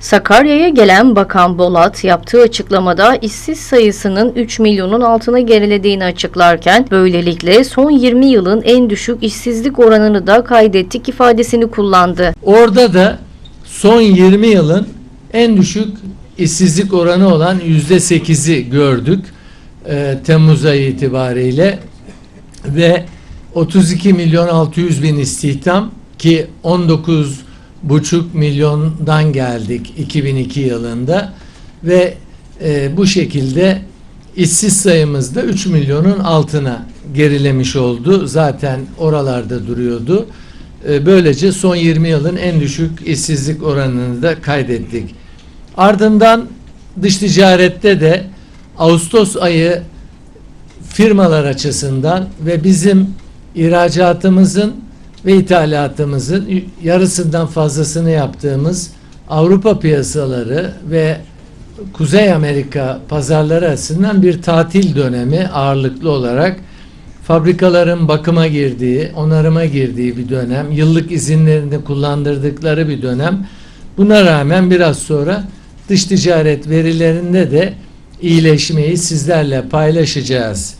Sakarya'ya gelen Bakan Bolat yaptığı açıklamada işsiz sayısının 3 milyonun altına gerilediğini açıklarken böylelikle son 20 yılın en düşük işsizlik oranını da kaydettik ifadesini kullandı. Orada da son 20 yılın en düşük işsizlik oranı olan %8'i gördük e, Temmuz ayı itibariyle ve 32 milyon 600 bin istihdam ki 19 buçuk milyondan geldik 2002 yılında ve e, bu şekilde işsiz sayımız da 3 milyonun altına gerilemiş oldu. Zaten oralarda duruyordu. E, Böylece son 20 yılın en düşük işsizlik oranını da kaydettik. Ardından dış ticarette de Ağustos ayı firmalar açısından ve bizim ihracatımızın ve ithalatımızın yarısından fazlasını yaptığımız Avrupa piyasaları ve Kuzey Amerika pazarları açısından bir tatil dönemi ağırlıklı olarak fabrikaların bakıma girdiği, onarıma girdiği bir dönem, yıllık izinlerini kullandırdıkları bir dönem. Buna rağmen biraz sonra dış ticaret verilerinde de iyileşmeyi sizlerle paylaşacağız.